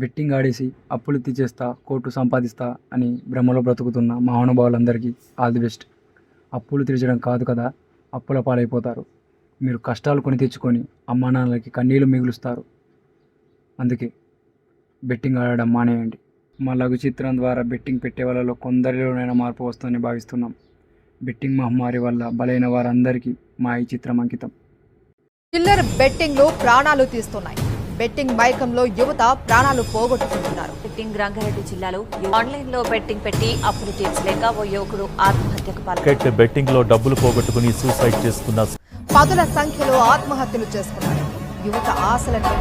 Betting ఆడేసి అప్పులు తీసేస్తా court సంపాదిస్తా అని భ్రమలో బ్రతుకుతున్న మహానుభావులందరికీ ఆల్ ది బెస్ట్. అప్పులు తీర్చడం కాదు కదా అప్పుల పాలైపోతారు. మీరు కష్టాలు కొని తెచ్చుకొని అమ్మా నాన్నలకి కన్నీళ్ళు మిగులుస్తారు. అందుకే బెట్టింగ్ ఆడడం మానేయండి. మా లఘు చిత్రం ద్వారా బెట్టింగ్ పెట్టే వాళ్ళలో కొందరిలోనైనా మార్పు వస్తుందని భావిస్తున్నాం. బెట్టింగ్ మహమ్మారి వల్ల బలైన వారందరికీ మా ఈ చిత్రం అంకితం. చిల్లర్ బెట్టింగ్లు ప్రాణాలు తీస్తున్నాయి. బెట్టింగ్ మైకంలో యువత ప్రాణాలు పోగొట్టుకుంటున్నారు. బెట్టింగ్ రంగారెడ్డి జిల్లాలో ఆన్లైన్లో బెట్టింగ్ పెట్టి అప్పులు తీర్చలేక ఓ యువకుడు ఆత్మహత్యకు పాల్గొన్నాడు క్రికెట్ బెట్టింగ్లో డబ్బులు పోగొట్టుకుని సూసైడ్ చేసుకున్న పదుల సంఖ్యలో ఆత్మహత్యలు చేసుకున్నారు. యువత ఆశలను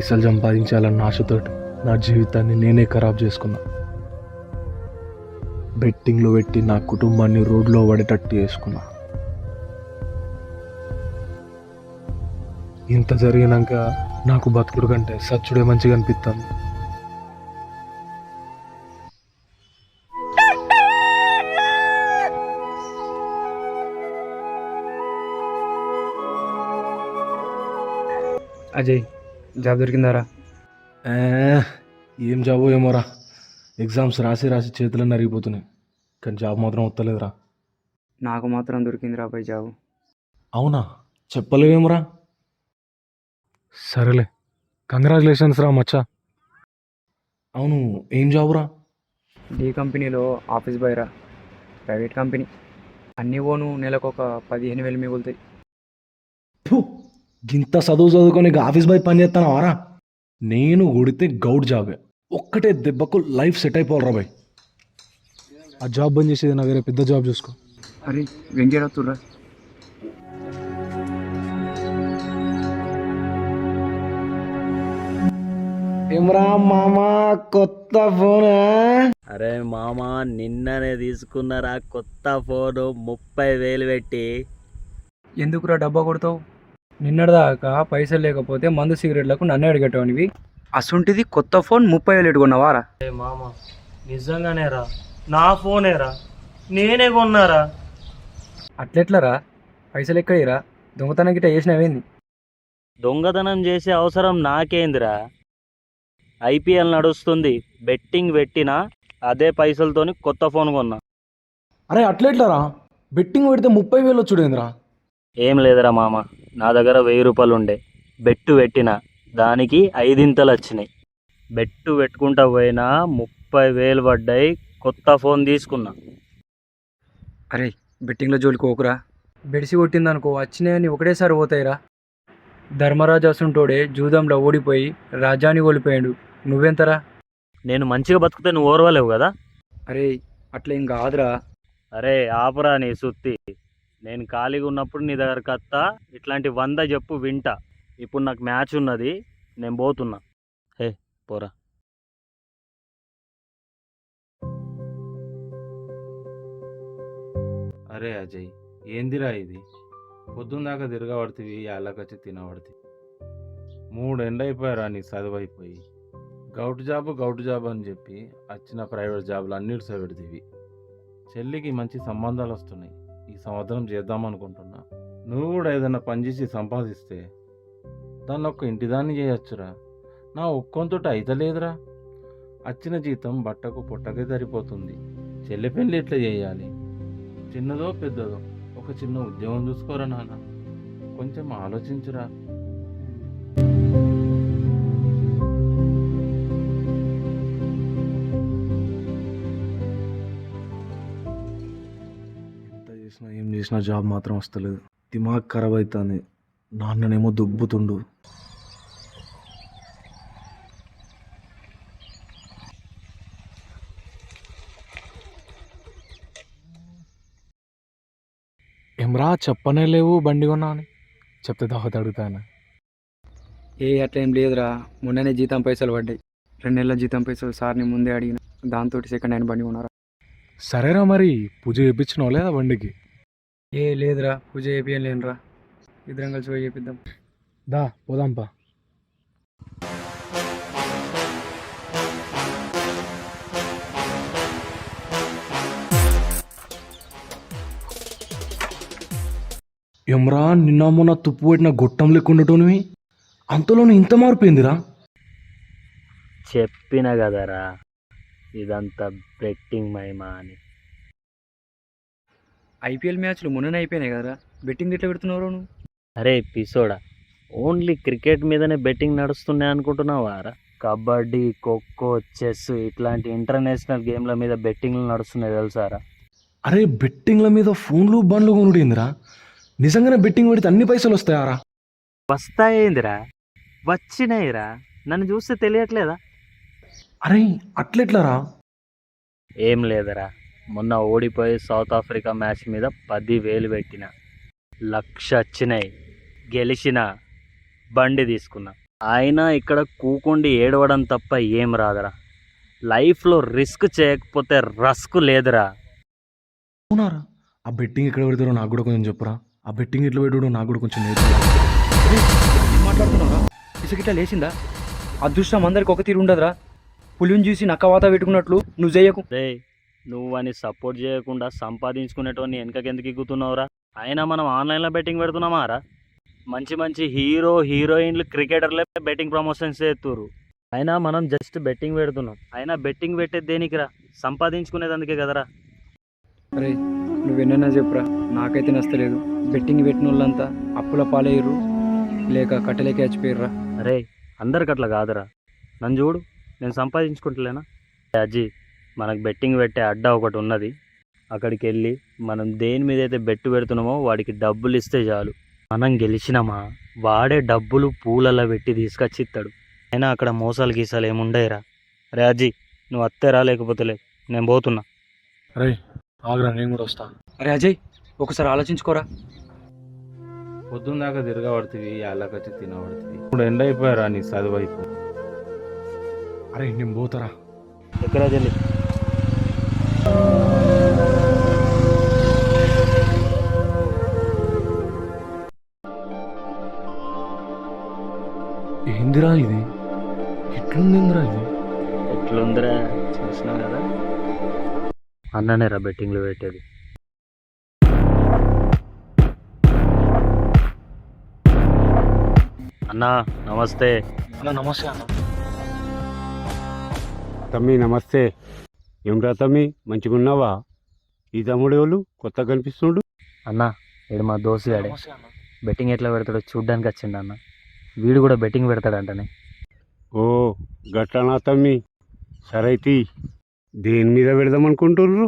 పైసలు సంపాదించాలన్న ఆశతోటి నా జీవితాన్ని నేనే ఖరాబ్ చేసుకున్నా. బెట్టింగ్లో పెట్టి నా కుటుంబాన్ని రోడ్లో పడేటట్టు చేసుకున్నా. ఇంత జరిగినాక నాకు బతుకుడు కంటే సచ్చుడే మంచిగా అనిపిస్తుంది అజయ్ జాబ్ దొరికిందారా? ఏ, జాబో ఏమోరా ఎగ్జామ్స్ రాసి రాసి చేతులు నరిగిపోతున్నాయి కానీ జాబ్ మాత్రం వస్తలేదురా. నాకు మాత్రం దొరికిందిరా పై జాబ్. అవునా? చెప్పలేవేమరా. సరేలే. కంగ్రాచులేషన్స్ రా మచ్చా. అవును ఏం జాబురా? డి కంపెనీలో ఆఫీస్ బాయ్ రా. Private company. అన్నీ ఓను నెలకు ఒక పదిహేను వేలు మిగులుతాయి. గింత చదువు చదువుకొని ఇక ఆఫీస్ బాయ్ పని చేస్తాను వారా నేను కొడితే గౌడ్ జాబే. ఒక్కటే దెబ్బకు లైఫ్ సెట్ అయిపోవాలరా బాయ్ ఆ జాబ్ బంద్ చేసేది నా వేరే పెద్ద జాబ్ చూసుకో. అరే వెంకటరాతుర్రా ఏమరా మామా కొత్త ఫోన్ అరే మామ నిన్ననే తీసుకున్నారా కొత్త ఫోను ముప్పై వేలు పెట్టి. ఎందుకురా డబ్బా కొడతావు? నిన్నటిదాకా పైసలు లేకపోతే మందు సిగరెట్లకు నన్నే అడిగేటవనివి అసొంటిది కొత్త ఫోన్ ముప్పై వేలు ఎట్టుకున్నావారా మామ నిజంగానేరా నా ఫోనేరా నేనే కొన్నారా అట్లెట్లరా? పైసలు ఎక్కడిరా దొంగతనం గిట్ట చేసినవేంది దొంగతనం చేసే అవసరం నాకేందిరా? ఐపీఎల్ నడుస్తుంది బెట్టింగ్ పెట్టినా అదే పైసలతోని కొత్త ఫోన్ కొన్నా. అరే అట్లెట్లరా? బెట్టింగ్ పెడితే ముప్పై వేలు వచ్చుడేంద్రా? ఏం లేదురా మామ నా దగ్గర వెయ్యి రూపాయలు ఉండే బెట్టు పెట్టిన దానికి ఐదింతలు వచ్చినాయి. బెట్టు పెట్టుకుంటా పోయినా ముప్పై వేలు పడ్డాయి కొత్త ఫోన్ తీసుకున్నా. అరే బెట్టింగ్లో జోలికోకురా బెడిసి కొట్టిందనుకో వచ్చినాయని ఒకటేసారి పోతాయిరా. ధర్మరాజు అసుంటోడే జూదంలో ఓడిపోయి రాజ్యాన్ని కోల్పోయాడు. నువ్వెంతరా? నేను మంచిగా బతుకుతే నువ్వు ఓర్వలేవు కదా? అరే అట్లా ఏం కాదురా. అరే ఆపురా నీ సుత్తి. నేను ఖాళీగా ఉన్నప్పుడు నీ దగ్గరకు వస్తా. ఇట్లాంటి వంద చెప్పు వింటా. ఇప్పుడు నాకు మ్యాచ్ ఉన్నది. నేను పోతున్నా. హే పోరా. అరే అజయ్ ఏందిరా ఇది? పొద్దున్న దాకా తిరగబడుతుంది యాళ్ళకొచ్చి తినబడుతుంది మూడు ఎండ అయిపోయారా నీ చదువు అయిపోయి గౌట్ జాబ్ గౌట్ జాబ్ అని చెప్పి వచ్చిన ప్రైవేట్ జాబులు అన్నిటి పెడుతుంది చెల్లికి మంచి సంబంధాలు వస్తున్నాయి ఈ సంవత్సరం చేద్దాం అనుకుంటున్నా. నువ్వు కూడా ఏదైనా పని చేసి సంపాదిస్తే దాన్ని ఒక్క ఇంటిదాన్ని చేయొచ్చురా. నా ఒక్కొంతట అయితలేదురా వచ్చిన జీతం బట్టకు పుట్టకే సరిపోతుంది. చెల్లి పెళ్ళి ఎట్లా చేయాలి? చిన్నదో పెద్దదో ఒక చిన్న ఉద్యోగం చూసుకోరా నాన్న. కొంచెం ఆలోచించురా. చేసినా జాబ్ మాత్రం వస్తలేదు. దిమాగ్ ఖరాబ్ అవుతుంది నాన్ననేమో దుబ్బుతుండు. ఏమ్రా చెప్పనే లేవు బండి కొన్నా అని చెప్తే తర్వాత అడుగుతాను ఏ అట్లా ఏం లేదురా. మొన్ననే జీతం పైసలు పడ్డాయి. రెండు నెలల జీతం పైసలు సార్ని ముందే అడిగిన. దాంతో సెకండ్ హ్యాండ్ బండి కొన్నారా? సరేరా మరి పూజ చేయించినావు లేదా బండికి? ఏ లేదురా పూజ చేపియం లేనురా ఇద్దరం కలిసి పోయి చేపిద్దాం. దా పోదాంపా ఎమ్రా నిన్న మొన్న తుప్పు పెట్టిన గొట్టం లెక్కుండటోనివి అంతలోనే ఇంత మారిపోయిందిరా చెప్పిన కదరా ఇదంతా బెట్టింగ్ మహిమా అని. ఐపీఎల్ మ్యాచ్లు మొన్ననే అయిపోయినాయి కదరా. బెట్టింగ్ ఎట్లా పెడుతున్నావు నువ్వు? అరే పిసోడా ఓన్లీ క్రికెట్ మీదనే బెట్టింగ్ నడుస్తున్నాయి అనుకుంటున్నావారా కబడ్డీ ఖోఖో చెస్ ఇట్లాంటి ఇంటర్నేషనల్ గేమ్ల మీద బెట్టింగ్లు నడుస్తున్నాయి తెలుసారా అరే బెట్టింగ్ల మీద ఫోన్లు బండ్లు కొనుడేందిరా నిజంగానే బెట్టింగ్ పెడితే అన్ని పైసలు వస్తాయారా వస్తాయేందిరా? వచ్చినాయిరా. నన్ను చూస్తే తెలియట్లేదా? అరే అట్లెట్లారా? ఏం లేదురా. మొన్న ఓడిపోయి సౌత్ ఆఫ్రికా మ్యాచ్ మీద పది వేలు పెట్టిన లక్ష వచ్చినాయి గెలిచిన బండి తీసుకున్నా. అయినా ఇక్కడ కూకుండి ఏడవడం తప్ప ఏం రాదురా. లైఫ్లో రిస్క్ చేయకపోతే రస్క్ లేదురా. అవునారా? ఆ బెట్టింగ్ ఎక్కడ పెడతారో నాకు కూడా కొంచెం చెప్పురా. ఆ బెట్టింగ్ ఎట్లా పెట్టాడో నాకు కూడా కొంచెం మాట్లాడుతున్నారా ఇసుగిట్లా లేచిందా? అదృష్టం అందరికి ఒక తీరు ఉండదురా. పులిని చూసి నక్కవాత పెట్టుకున్నట్లు నువ్వు చేయకు. నువ్వు అని సపోర్ట్ చేయకుండా సంపాదించుకునేటోని వెనకకెందుకు ఎగ్గుతున్నావురా? అయినా మనం ఆన్లైన్లో బెట్టింగ్ పెడుతున్నామా రా? మంచి మంచి హీరో హీరోయిన్లు క్రికెటర్లే బెట్టింగ్ ప్రమోషన్స్ చేస్తుర్రు. అయినా మనం జస్ట్ బెట్టింగ్ పెడుతున్నాం. అయినా బెట్టింగ్ పెట్టేది దేనికిరా? సంపాదించుకునేది అందుకే కదరా. అరే నువ్వెన్నైనా చెప్పురా నాకైతే నచ్చలేదు. బెట్టింగ్ పెట్టిన వాళ్ళంతా అప్పుల పాలయ్యరు లేక కట్టలేక చచ్చిపోయారురా అరే అందరికి అట్లా కాదురా. నన్ను చూడు నేను సంపాదించుకుంటలేనా? అజ్జి మనకు బెట్టింగ్ పెట్టే అడ్డా ఒకటి ఉన్నది. అక్కడికి వెళ్ళి మనం దేని మీద అయితే బెట్టు పెడుతున్నామో వాడికి డబ్బులు ఇస్తే చాలు. మనం గెలిచినామా? వాడే డబ్బులు పూలల్లో పెట్టి తీసుకొచ్చి ఇస్తాడు. అయినా అక్కడ మోసాలు గీసాలు ఏముండయిరా అరే అజ్జి నువ్వు అత్తేరా లేకపోతే నేను పోతున్నా. అరే ఆగ్రా నేను కూడా వస్తా. అరే అజయ్ ఒకసారి ఆలోచించుకోరా. పొద్దున్న దాకా తిరగబడుతుంది వాళ్ళకచ్చి తినబడుతుంది. ఇప్పుడు ఎండ అయిపోయారా నీ చదువు అయిపోయి అరే నేను పోతారా? ఎక్కడా చెల్లి ఏందిరా ఇది? ఎట్లుందిందిరా ఇది? ఎట్లుందిరా? చూసినావు కదా? అన్ననేరా బెట్టింగ్లు పెట్టేది. అన్నా నమస్తే. అన్న నమస్తే అన్న. తమ్మి నమస్తే. ఏమిరా తమ్మి? మంచిగున్నావా? ఈ తమ్ముడు ఎవరు కొత్త కనిపిస్తుండు? అన్నా వీడు మా అన్న బెట్టింగ్ ఎట్లా పెడతాడో చూడ్డానికి వచ్చిండు అన్న. వీడు కూడా బెట్టింగ్ పెడతాడంటనే. ఓ గట్లనా తమ్మి? సరైతి దేని మీద పెడదాం అనుకుంటుర్రు?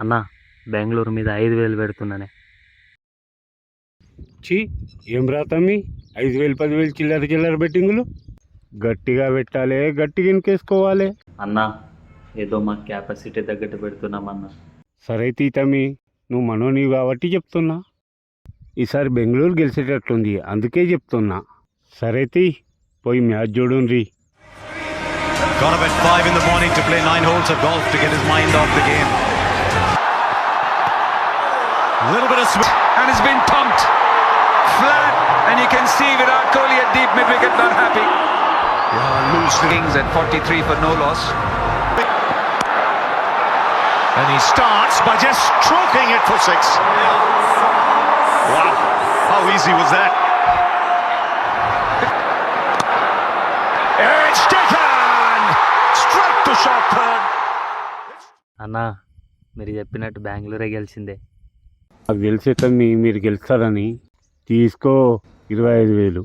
అన్న బెంగళూరు మీద ఐదు వేలు పెడుతున్నానే. చి ఏమిరా తమ్మి? ఐదు వేలు పదివేలు చిల్లర చిల్లర బెట్టింగులు? గట్టిగా పెట్టాలి గట్టిగా ఇన్కేసుకోవాలి అన్న ఏదో మా కెపాసిటీ తగ్గట్టు పెడుతున్నామన్నా సరైతి తమ్మి నువ్వు మనోనివి కాబట్టి చెప్తున్నా ఈసారి బెంగళూరు గెలిచేటట్లుంది అందుకే చెప్తున్నా సరైతి పోయి match చూడుండ్రి Got up at 5 in the morning to play 9 holes of golf to get his mind off the game. A little bit of swing. And it's been pumped. Flat. And you can see Virat Kohli at deep mid-wicket not happy. Yeah, loose swings at 43 for no loss. And he starts by just stroking it for six. Wow. How easy was that? It's taken! Straight to short third. అన్న మీరు చెప్పినట్టు బెంగళూరే గెలిచిందే తెలిసే తమ్మి మీరు గెలుస్తారని తీసుకో ఇరవై ఐదు వేలు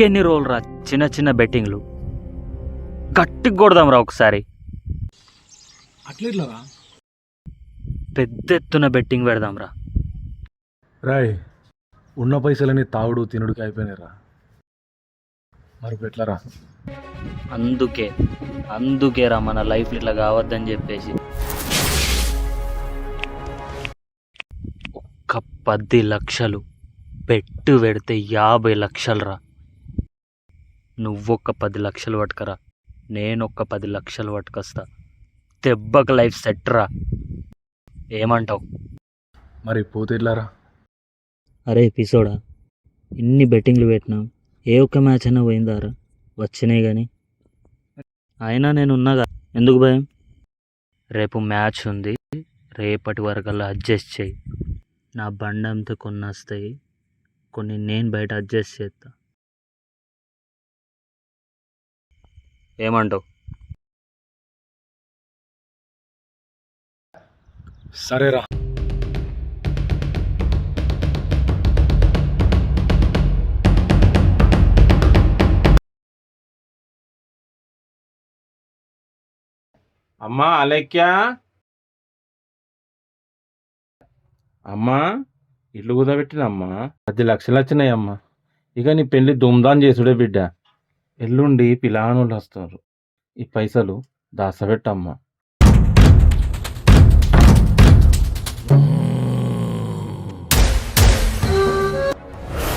ఇంకెన్ని రోజులు రా చిన్న చిన్న బెట్టింగ్లు. గట్టిగా కొడదాం రా ఒకసారి. అట్లెట్లారా? పెద్ద ఎత్తున బెట్టింగ్ పెడదాం రా. రాయ్ ఉన్న పైసలని తాగుడు తినుడికి అయిపోయినాయిరా. మరి ఇప్పుడు ఎట్లారా అందుకే అందుకేరా మన లైఫ్ ఇట్లా కావద్దని చెప్పేసి. ఒక్క పది లక్షలు పెట్టు పెడితే యాభై లక్షలు రా. నువ్వొక్క పది లక్షలు పట్టుకరా. నేనొక్క పది లక్షలు పట్టుకొస్తా. దెబ్బకు లైఫ్ సెట్ రా ఏమంటావు? మరి పోతే ఎట్లారా అరే ఎపిసోడా ఇన్ని బెట్టింగ్లు పెట్టినాం ఏ ఒక్క మ్యాచ్ అయినా పోయిందారా? వచ్చినాయి కానీ అయినా నేను ఉన్నాగా ఎందుకు భయం? రేపు మ్యాచ్ ఉంది. రేపటి వరకల్లా అడ్జస్ట్ చేయి. నా బండంతో కొన్ని వస్తాయి కొన్ని నేను బయట అడ్జస్ట్ చేస్తా ఏమంటావు? సరేరా. అమ్మా అలెక్యా అమ్మా ఇల్లు కుదబెట్టినమ్మా. పది లక్షలు వచ్చినాయి అమ్మా ఇక నీ పెళ్ళి దుమ్దాన్ చేసుడే బిడ్డ. ఎల్లుండి పిలానులు వస్తారు ఈ పైసలు దాసబెట్టమ్మ.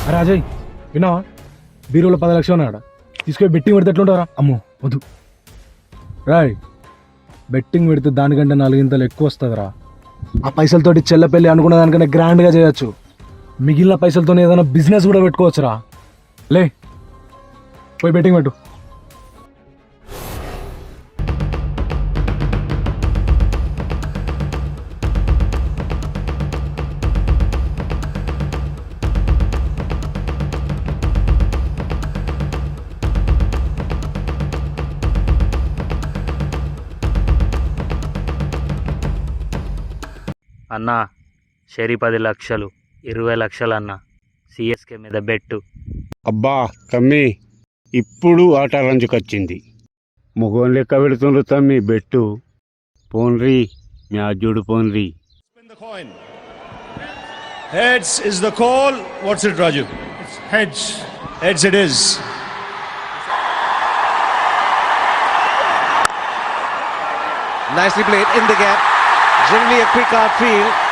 అరే అజయ్ విన్నావా? బీరోలో పది లక్షలు ఉన్నాడు తీసుకొని బెట్టింగ్ పెడితే ఎట్లుంటారా అమ్మో వద్దు. రాయ్ బెట్టింగ్ పెడితే దానికంటే నాలుగింతలు ఎక్కువ వస్తుందిరా. ఆ పైసలతోటి చెల్లపెళ్ళి అనుకున్న దానికన్నా గ్రాండ్గా చేయొచ్చు. మిగిలిన పైసలతో ఏదైనా బిజినెస్ కూడా పెట్టుకోవచ్చురా. లే పోయి బెట్టింగ్ పెట్టు. అన్నా షరీ పది లక్షలు ఇరవై లక్షలు అన్న. సిఎస్కే మీద బెట్టు. అబ్బా తమ్మి ఇప్పుడు ఆట రంజుకొచ్చింది ముఖం లెక్క పెడుతుండ్రు తమ్మి బెట్టు పోన్రి పోన్రి the coin. Heads is the call. What's it, Raju? It's heads. Heads it is. Nicely played in the gap. Generally a quick outfield.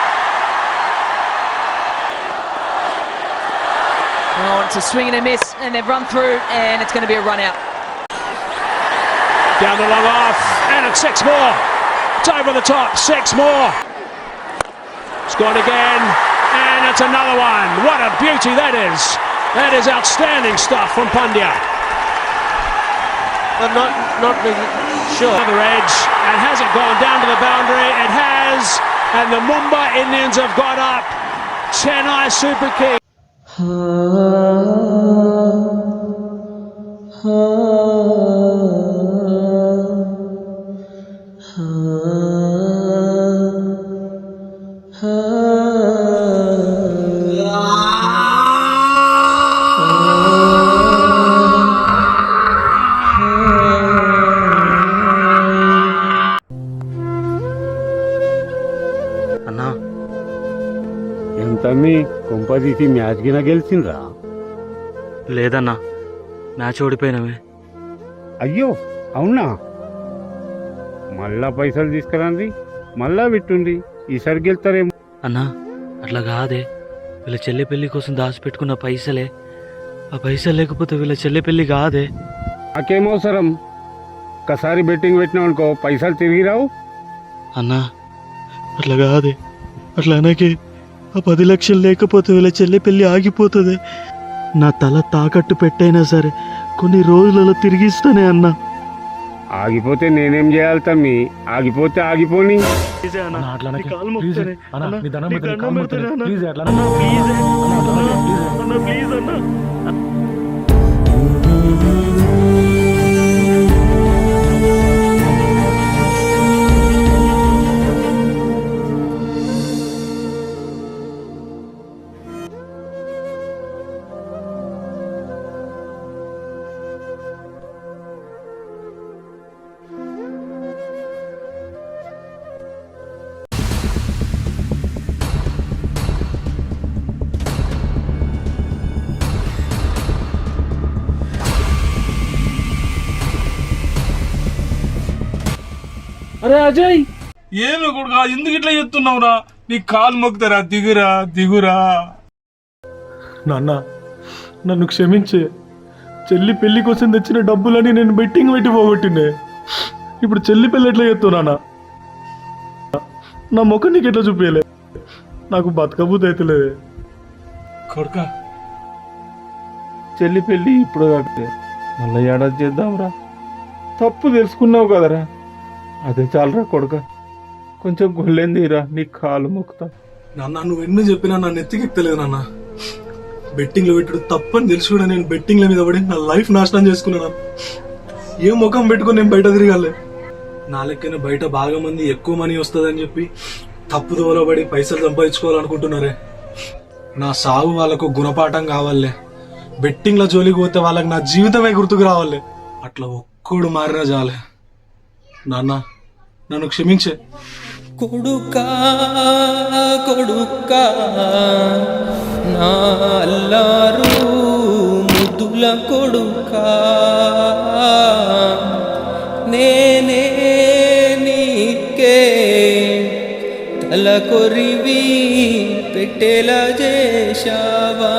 Oh, it's a swing and a miss, and they've run through, and it's going to be a run out. Down the long off. And it's six more. It's over the top. Six more. It's gone again. And it's another one. What a beauty that is. That is outstanding stuff from Pandya. But not not really sure. Other edge. And has it gone down to the boundary? It has. And the Mumbai Indians have got up. Chennai Super King. కుంపదీసి match గిన గెలిచిండ్రా? లేదన్నా match ఓడిపోయినవే అయ్యో అవునా? మళ్ళా పైసలు తీసుకురండి మళ్ళా పెట్టుండి ఈసారి గెలుతారేమో అన్నా అట్లా కాదే. వీళ్ళ చెల్లి పెళ్ళి కోసం దాచిపెట్టుకున్న పైసలే. ఆ పైసలు లేకపోతే వీళ్ళ చెల్లి పెళ్ళి కాదే. నాకేమవసరం ఒక్కసారి బెట్టింగ్ పెట్టినావు అనుకో పైసలు తిరిగి రావు. అన్నా అట్లా కాదే. అట్లా అనకే. ఆ పది లక్షలు లేకపోతే వీళ్ళ చెల్లి పెళ్ళి ఆగిపోతుంది. నా తల తాకట్టు పెట్టైనా సరే కొన్ని రోజులలో తిరిగిస్తానే అన్నా. ఆగిపోతే నేనేం చేయాలి తమ్మి? ఆగిపోతే ఆగిపోని. అన్న, అరే అజయ్. ఏమి కొడుకా? ఎందుకు ఇట్లా చెప్తున్నావురా? నీ కాలు మొక్కుతారా? దిగురా దిగురా. నాన్న నన్ను క్షమించే. చెల్లి పెళ్ళి కోసం తెచ్చిన డబ్బులని నేను బెట్టింగ్ పెట్టి పోగొట్టినే ఇప్పుడు చెల్లి పెళ్ళి ఎట్లా చెప్తున్నా నా ముఖం నీకు ఎట్లా చూపించలే నాకు బతకబూత అవుతలేదు కొడుకా. చెల్లి పెళ్ళి ఇప్పుడు కాకపోతే మళ్ళీ ఏడాది చేద్దాంరా. తప్పు తెలుసుకున్నావు కదరా. అదే చాలరా కొడుక. కొంచెం గొల్లెందిరా నీ కాలు మొక్కుతా. నాన్న నువ్వు ఎన్ని చెప్పినా నా నెత్తికెక్కలేదు నాన్న. బెట్టింగ్లో పెట్టుడు తప్పని తెలిసి కూడా నేను బెట్టింగ్ల మీద పడి నా లైఫ్ నాశనం చేసుకున్నాను ఏ ముఖం పెట్టుకుని నేను బయట తిరగాలి. నా లెక్కన బయట బాగా మంది ఎక్కువ మనీ వస్తుందని చెప్పి తప్పుదోవలో పడి పైసలు సంపాదించుకోవాలనుకుంటున్నారే. నా సాగు వాళ్ళకు గుణపాఠం కావాలే. బెట్టింగ్ల జోలికి పోతే వాళ్ళకి నా జీవితమే గుర్తుకు రావాలి. అట్లా ఒక్కడు మారినా చాలే. నాన్న నన్ను క్షమించే. కొడుకా కొడుకా నా అల్లారు ముద్దుల కొడుకా నేనే నీకే తల కొరివి పెట్టేలా చేశావా?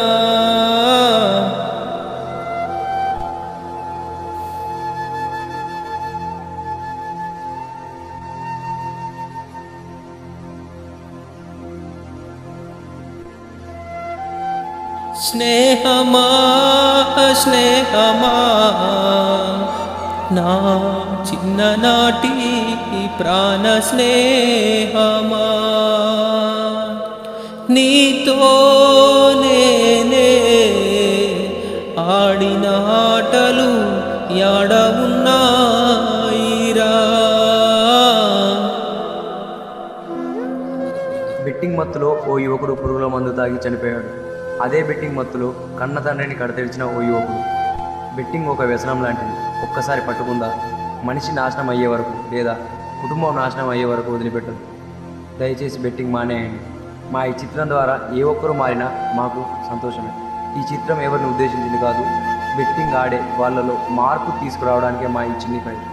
స్నేహమా స్నేహమా? నా చిన్ననాటి ప్రాణ స్నేహమా? నీతో నేనే ఆడిన ఆటలు యాడ ఉన్నాయిరా? బెట్టింగ్ మత్తులో ఓ యువకుడు పురుగుల మందు తాగి చనిపోయాడు. అదే బెట్టింగ్ మత్తులో కన్న తండ్రిని కడతెరిచిన ఓ యువకుడు. బెట్టింగ్ ఒక వ్యసనం లాంటిది. ఒక్కసారి పట్టుకుందా మనిషి నాశనం అయ్యే వరకు లేదా కుటుంబం నాశనం అయ్యే వరకు వదిలిపెట్టదు. దయచేసి బెట్టింగ్ మానేయండి. మా ఈ చిత్రం ద్వారా ఏ ఒక్కరు మారినా మాకు సంతోషమే. ఈ చిత్రం ఎవరిని ఉద్దేశించింది కాదు. బెట్టింగ్ ఆడే వాళ్ళలో మార్పు తీసుకురావడానికే మా ఈ చిన్ని ప్రయత్నం.